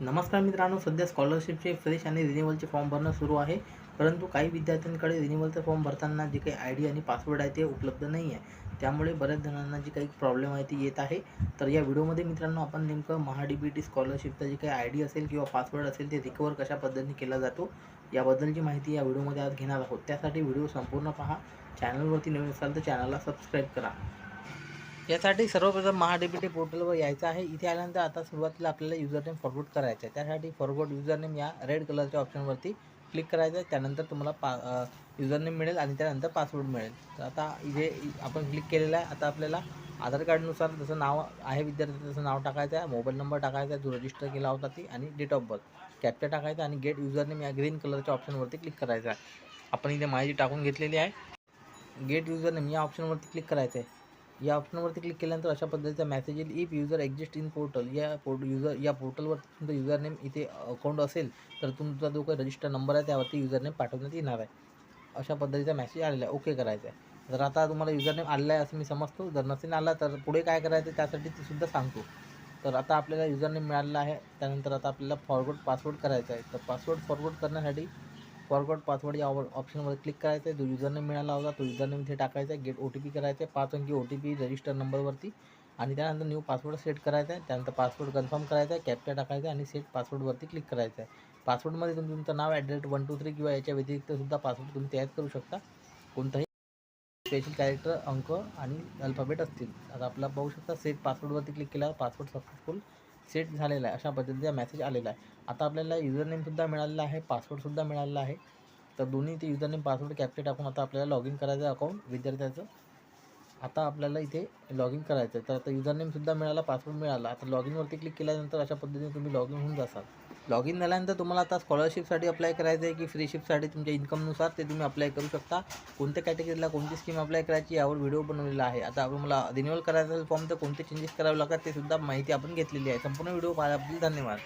नमस्कार मित्रांनो सध्या स्कॉलरशिपचे फ्रेश आणि रिन्युअलचे फॉर्म भरणं सुरू आहे. परंतु काही विद्यार्थ्यांकडे रिन्युअलचा फॉर्म भरताना जे काही आय डी आणि पासवर्ड आहे ते उपलब्ध नाही आहे त्यामुळे बऱ्याच जणांना जी काही प्रॉब्लेम आहे ती येत आहे. तर या व्हिडिओमध्ये मित्रांनो आपण नेमकं महा डी बी टी स्कॉलरशिपचा जे काही आय डी असेल किंवा पासवर्ड असेल ते रिकवर कशा पद्धतीने केला जातो याबद्दलची माहिती या व्हिडिओमध्ये आज घेणार आहोत. त्यासाठी व्हिडिओ संपूर्ण पहा. चॅनलवरती नवीन असाल तर चॅनलला सबस्क्राईब करा. यासाठी सर्वप्रथम महाडीबीटी पोर्टलवर यायचं आहे. इथे आल्यानंतर आता सुरुवातीला आपल्याला युजरनेम फॉरवर्ड करायचं आहे. त्यासाठी फॉरवर्ड युजरनेम या रेड कलरच्या ऑप्शनवरती क्लिक करायचं आहे. त्यानंतर तुम्हाला पा युजरनेम मिळेल आणि त्यानंतर पासवर्ड मिळेल. तर आता इथे आपण क्लिक केलेलं आहे. आता आपल्याला आधार कार्डनुसार जसं नाव आहे विद्यार्थ्याचं तसं नाव टाकायचं आहे. मोबाईल नंबर टाकायचा आहे. जो रजिस्टर केला होता ती आणि डेट ऑफ बर्थ कॅप्चा टाकायचा आणि गेट युजरनेम या ग्रीन कलरच्या ऑप्शनवरती क्लिक करायचं आहे. आपण इथे माहिती टाकून घेतलेली आहे. गेट युजरनेम या ऑप्शनवरती क्लिक करायचं आहे. या ऑप्शनवरती क्लिक केल्यानंतर अशा पद्धतीचा मेसेज येईल. If user exist in portal या पोर्ट युजर या पोर्टलवर तुमचं युजर नेम इथे अकाउंट असेल तर तुमचा जो काही रजिस्टर नंबर आहे त्यावरती युजर नेम पाठवण्यात येणार आहे. अशा पद्धतीचा मेसेज आलेला आहे. ओके करायचा आहे. जर आता तुम्हाला युजर नेम आलेला आहे असं मी समजतो. जर नसेल आला तर पुढे काय करायचं त्यासाठी ते सुद्धा सांगतो. तर आता आपल्याला युजर नेम मिळालेला आहे. त्यानंतर आता आपल्याला फॉरवर्ड पासवर्ड करायचा आहे. तर पासवर्ड फॉरवर्ड करण्यासाठी फॉरवर्ड पासवर्ड या ऑप्शनवर क्लिक करायचं आहे जो युजरनेम मिळाला होता तो युजरनेम इथे टाकायचा आहे गेट ओ टी पी करायचं आहे पाच अंकी ओ टी पी रजिस्टर नंबरवरती आणि त्यानंतर न्यू पासवर्ड सेट करायचा आहे त्यानंतर पासवर्ड कन्फर्म करायचा आहे कॅप्चा टाकायचा आहे आणि सेट पासवर्डवरती क्लिक करायचं आहे पासवर्डमध्ये तुम्ही तुमचं नाव at rate one two three किंवा याच्या व्यतिरिक्त सुद्धा पासवर्ड तुम्ही तयार करू शकता. कोणताही स्पेशल कॅरेक्टर अंक आणि अल्फाबेट असतील. आता आपला पाहू शकता सेट पासवर्डवरती क्लिक केल्यावर पासवर्ड सक्सेसफुल सेट झालेला आहे अशा पद्धतीचा मेसेज आलेला आहे. आता आपल्याला युजरनेमसुद्धा मिळालेला आहे पासवर्डसुद्धा मिळालेला आहे. तर दोन्ही ते युजरनेम पासवर्ड कॅप्चर टाकून आता आपल्याला लॉग इन करायचं आहे अकाउंट विद्यार्थ्याचं. आता आपल्याला इथे लॉग इन करायचं आहे. तर आता युजरनेमसुद्धा मिळाला पासवर्ड मिळाला. आता लॉग इनवरती क्लिक केल्यानंतर अशा पद्धतीने तुम्ही लॉग इन होऊन जासाल. लॉग इन झाल्यानंतर तुम्हाला आता स्कॉलरशिपसाठी अप्लाय करायचं आहे की फ्रीशिपसाठी तुमच्या इन्कमनुसार ते तुम्ही अप्लाय करू शकता. कोणत्या कॅटेगरीला कोणती स्कीम अप्लाय करायची यावर व्हिडिओ बनवलेला आहे. आता आपण मला रिन्युअल करायचा असेल फॉर्म तर कोणते चेंजेस करावे लागतात ते सुद्धा माहिती आपण घेतलेली आहे. संपूर्ण व्हिडिओ पाहिल्याबद्दल धन्यवाद.